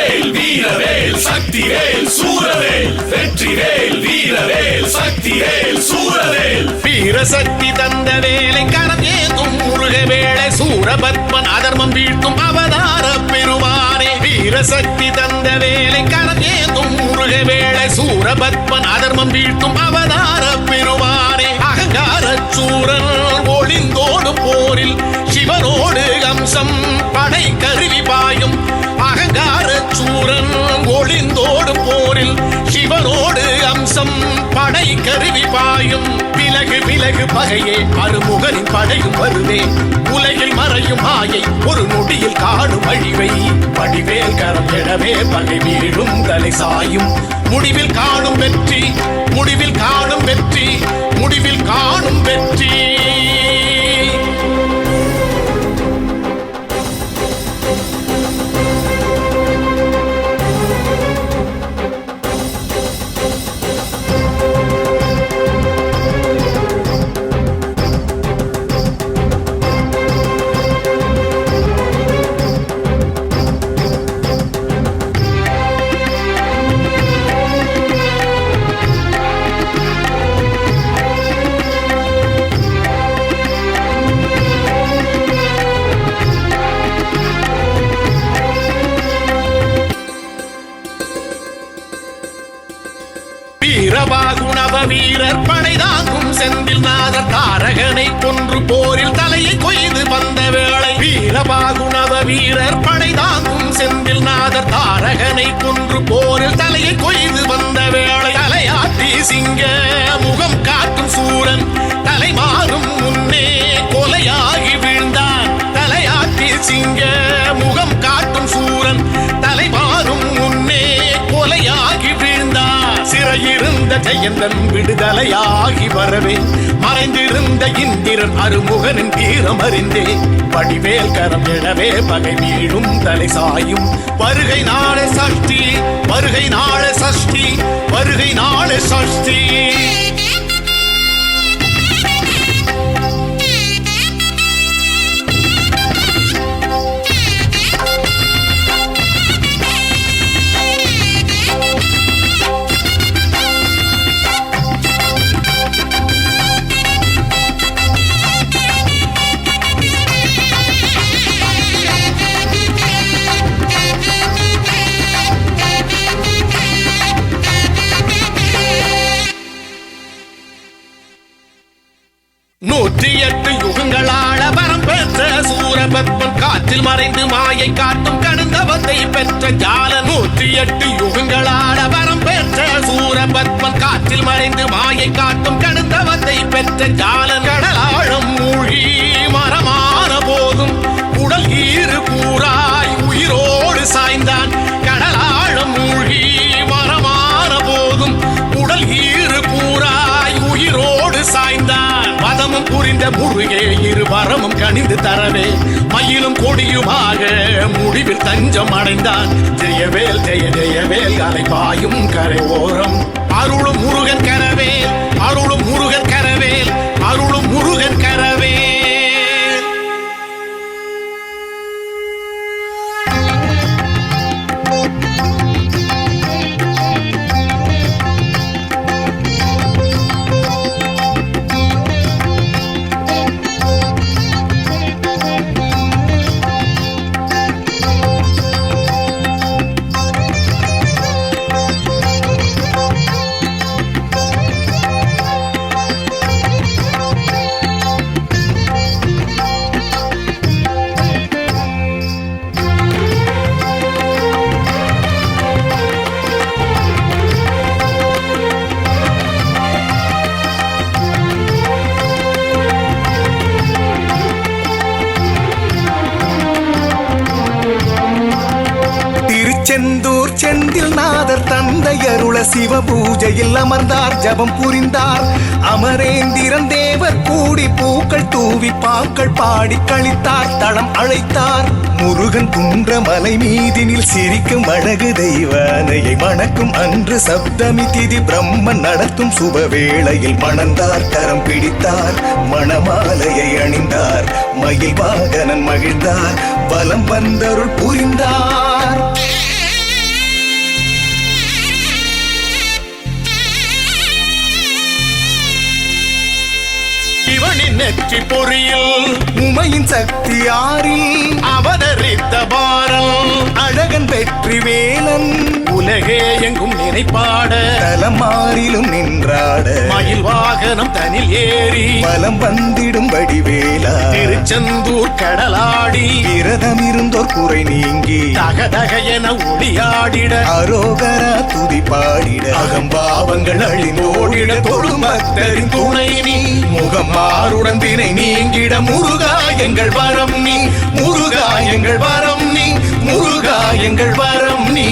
வேல் வீரவேல் சக்தி வேல் சூரவேல். வெற்றி வேல் வீரவேல் சக்திவேல் சூரவேல். வீரசக்தி தந்த வேலை கரம் ஏந்தும் முருக வேளை சூரபத்மன் அதர்மம் வீழ்த்தும் அவதார பெருமானே. வீரசக்தி தந்த வேலை கரம் ஏந்தும் முருக வேளை சூரபத்மன் அதர்மம் வீழ்த்தும் அவதார பெருமானே. அகங்கார சூரன் ஒளிந்தோடு போரில் சிவனோடு அம்சம் படை கருவி பாயும். அகங்கார சூரன் ஒளிந்தோடும் போரில் சிவனோடு அம்சம் படை கருவி பாயும். விலகு விலகு பகையே அருமுகனின் படையும் வருவே உலகில் மறையும் மாயை ஒரு நொடியில் காணும் அழிவை. வடிவேல் கரம் எழவே பகை வீழும் தலை சாயும். முடிவில் காணும் வெற்றி முடிவில் காணும் வெற்றி முடிவில் காணும் வெற்றி. வீரபாகுணவ வீரர் படை தாங்கும் செந்தில் நாதர் தாரகனை கொன்று போரில் தலையை கொய்து வந்த வேளை வீரபாகுணவ வீரர் படை தாங்கும் செந்தில் நாதர் தாரகனை கொன்று சிறையிருந்த ஜெயந்தன் விடுதலையாகி வரவே மறைந்திருந்த இந்திரன் அருமுகனின் தீரம் அறிந்தே. வடிவேல் கரம் எழவே பகை மீளும் தலை சாயும். வருகை நாள சஷ்டி வருகை நாள சஷ்டி வருகை நாள சஷ்டி. நூற்றி எட்டு யுகங்களாள வரம் பெற்ற சூரபத்மன் காற்றில் மறைந்து மாயை காட்டும் கடுந்தவத்தை பெற்ற ஜால நூற்றி எட்டு யுகங்களாள வரம் பெற்ற சூரபத்மன் காற்றில் மறைந்து மாயை காட்டும் கடுந்தவத்தை பெற்ற ஜாலன் கணிந்து தரவே மயிலும் கொடியுமாக முடிவில் தஞ்சம் அடைந்தான். ஜெயவேல் ஜெய ஜெயவேல் அலை பாயும் கரை ஓரம். அருளும் முருகன் கரவேல் அருளும் முருகன் கரவேல் அருளும் முருகன் கரவேல் திருச்செந்தூர் செந்தில் நாதர் தந்தை அருள சிவ பூஜையில் அமர்ந்தார். ஜபம் புரிந்தார். அமரேந்திரன் தேவர் கூடி பூக்கள் தூவி பாக்கள் பாடி கழித்தார். தளம் அழைத்தார். முருகன் குன்ற மலை மீதினில் சிரிக்கும் அழகு தெய்வானையை மணக்கும் அன்று சப்தமி திதி பிரம்மன் நடத்தும் சுப வேளையில் மணந்தார். கரம் பிடித்தார். மணமாலையை அணிந்தார். மயில் வாகனன் மகிழ்ந்தார். பலம் வந்தருள் புரிந்தார். நெற்றி பொறியில் உமையின் சக்தி ஆறில் அவதரித்த பாரம் அழகன் வெற்றி வேலன் உலகே எங்கும் நினைப்பாட. தலமாறிலும் நின்றாட. மயில் வாகனம் தனில் ஏறி பலம் வந்திடும் வடிவேலா. திருச்செந்தூர் கடலாடி விரதம் இருந்தோர் குறை நீங்கி தகதக என ஒளியாடிட அரோகரா துதி பாடிட அகம்பாவங்கள் அழிந்தோடிட தொழும் பக்தரின் துணை நீ. முகம் மாறுடன் தினை நீங்கிட முருகா எங்கள் வரம் நீ. முருகா எங்கள் வரம் நீ. முருகா எங்கள் வரம் நீ.